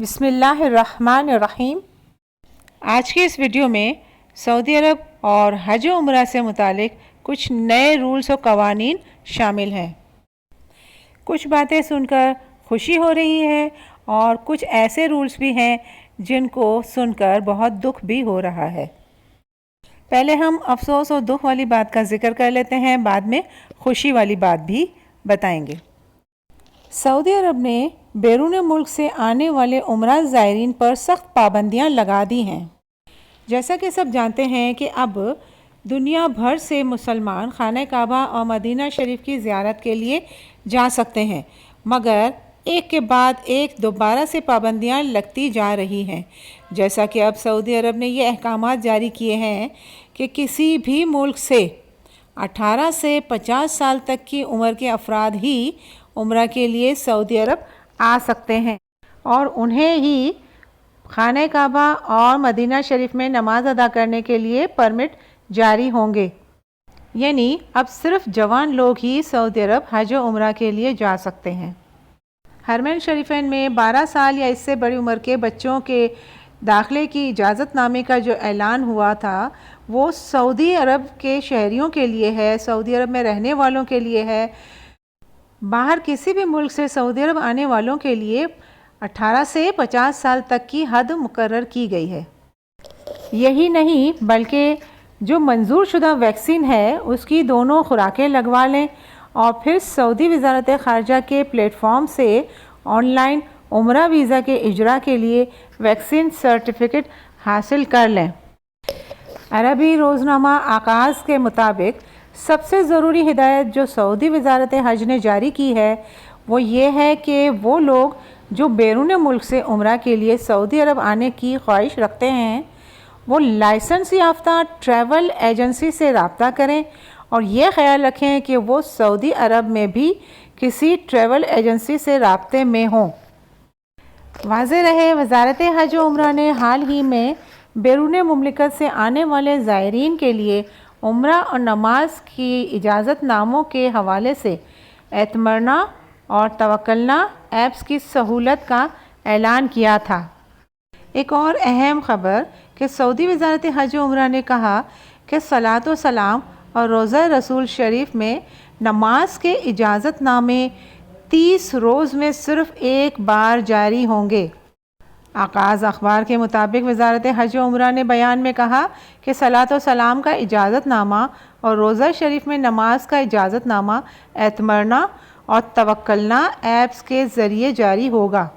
बिसमीम आज के इस वीडियो में सऊदी अरब और हज उम्र से मुतालिक कुछ नए रूल्स और कवानीन शामिल हैं। कुछ बातें सुनकर खुशी हो रही है और कुछ ऐसे रूल्स भी हैं जिनको सुनकर बहुत दुख भी हो रहा है। पहले हम अफसोस और दुख वाली बात का ज़िक्र कर लेते हैं, बाद में खुशी वाली बात भी बताएँगे। सऊदी अरब ने बैरून मुल्क से आने वाले उम्र ज़ायरीन पर सख्त पाबंदियाँ लगा दी हैं। जैसा कि सब जानते हैं कि अब दुनिया भर से मुसलमान खाना काबा और मदीना शरीफ की ज़्यारत के लिए जा सकते हैं, मगर एक के बाद एक दोबारा से पाबंदियाँ लगती जा रही हैं। जैसा कि अब सऊदी अरब ने ये अहकाम जारी किए हैं कि किसी भी मुल्क से 18 से 50 साल तक की उम्र के अफराद ही उम्र के लिए सऊदी अरब आ सकते हैं। और उन्हें ही खान काबा और मदीना शरीफ में नमाज़ अदा करने के लिए परमिट जारी होंगे। यानी अब सिर्फ़ जवान लोग ही सऊदी अरब हज उम्र के लिए जा सकते हैं। हरमैन शरीफैन में 12 साल या इससे बड़ी उम्र के बच्चों के दाखिले की इजाज़तनामे का जो ऐलान हुआ था, वो सऊदी अरब के शहरीों के लिए है, सऊदी अरब में रहने वालों के लिए है बाहर किसी भी मुल्क से सऊदी अरब आने वालों के लिए 18 से 50 साल तक की हद मुकर की गई है। यही नहीं, बल्कि जो मंजूर शुदा वैक्सीन है, उसकी दोनों खुराकें लगवा लें और फिर सऊदी वजारत ख़ारजा के प्लेटफॉर्म से ऑनलाइन उम्र वीज़ा के इजरा के लिए वैक्सीन सर्टिफिकेट हासिल कर लें। अरबी रोज़नामा आकाश के मुताबिक सबसे ज़रूरी हिदायत जो सऊदी वजारत हज ने जारी की है, वो ये है कि वो लोग जो बैरून मुल्क से उम्र के लिए सऊदी अरब आने की ख्वाहिश रखते हैं, वो लाइसेंस याफ्ता, ट्रैवल एजेंसी से रबता करें और ये ख्याल रखें कि वो सऊदी अरब में भी किसी ट्रैवल एजेंसी से रबते में हों। वाज रहे वजारत हज उम्र ने हाल ही में बैरून ममलिकत से आने वाले ज़ायरीन के लिए उम्र और नमाज़ की इजाज़त नामों के हवाले से एतमरना और तवक्लना ऐप्स की सहूलत का ऐलान किया था। एक और अहम ख़बर कि सऊदी वजारत हज उम्र ने कहा कि सलात सलाम और रोज़ा रसूल शरीफ में नमाज़ के इजाज़त नामे तीस रोज़ में सिर्फ़ एक बार जारी होंगे। आकाज़ अखबार के मुताबिक वजारत हज उम्र ने बयान में कहा कि सलात सलाम का इजाज़त नामा और रोज़ा शरीफ में नमाज़ का इजाज़त नामा एतमरना और तवक्लना ऐप्स के ज़रिए जारी होगा।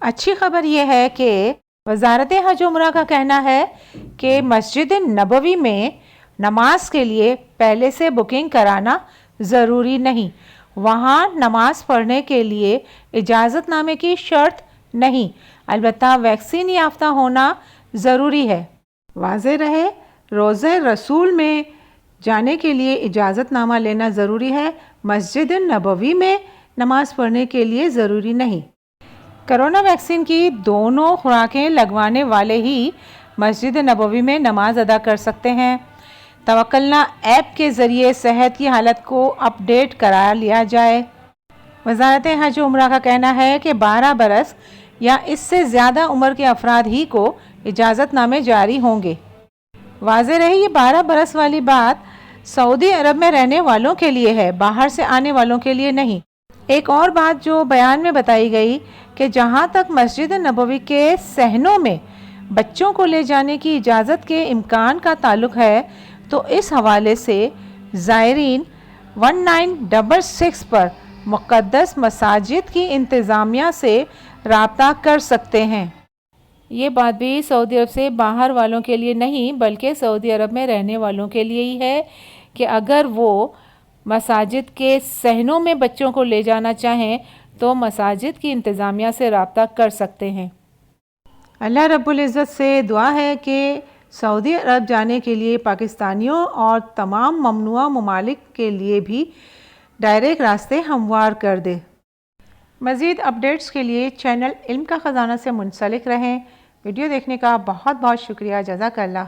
अच्छी खबर यह है कि वजारत हज उम्र का कहना है कि मस्जिद नबवी में नमाज़ के लिए पहले से बुकिंग कराना ज़रूरी नहीं। वहाँ नमाज़ पढ़ने के लिए इजाज़तनामे की शर्त नहीं अलबत् वैक्सीन याफ्ता होना ज़रूरी है। वाज रहे, रोज़ रसूल में जाने के लिए इजाज़तनामा लेना ज़रूरी है। मस्जिद नबवी में नमाज़ पढ़ने के लिए ज़रूरी नहीं। करोना वैक्सीन की दोनों खुराकें लगवाने वाले ही मस्जिद नबवी में नमाज़ अदा कर सकते हैं। तवक्लना ऐप के ज़रिए सेहत की हालत को अपडेट करा लिया जाए। वजारत हज उम्र का कहना है कि 12 बरस या इससे ज़्यादा उम्र के अफराद ही को इजाज़तनामे जारी होंगे। वाज रहे ये 12 बरस वाली बात सऊदी अरब में रहने वालों के लिए है, बाहर से आने वालों के लिए नहीं। एक और बात जो बयान में बताई गई कि जहाँ तक मस्जिद नबवी के सहनों में बच्चों को ले जाने की इजाज़त के इम्कान का ताल्लुक है तो इस हवाले से ज़ायरीन वन नाइन डबल सिक्स पर मुक़दस मसाजिद की इंतज़ामिया से रबता कर सकते हैं। ये बात भी सऊदी अरब से बाहर वालों के लिए नहीं बल्कि सऊदी अरब में रहने वालों के लिए ही है कि अगर वो मसाजिद के सहनों में बच्चों को ले जाना चाहें तो मसाजिद की इंतज़ामिया से रबता कर सकते हैं। अल्लाह रब्ज़त से दुआ है कि सऊदी अरब जाने के लिए पाकिस्तानियों और तमाम ममनुआ ममालिक के लिए भी डायरेक्ट रास्ते हमवार कर दे। मज़ीद अपडेट्स के लिए चैनल इल्म का ख़जाना से मुंसलिक रहें। वीडियो देखने का बहुत बहुत शुक्रिया। जजाकल्ला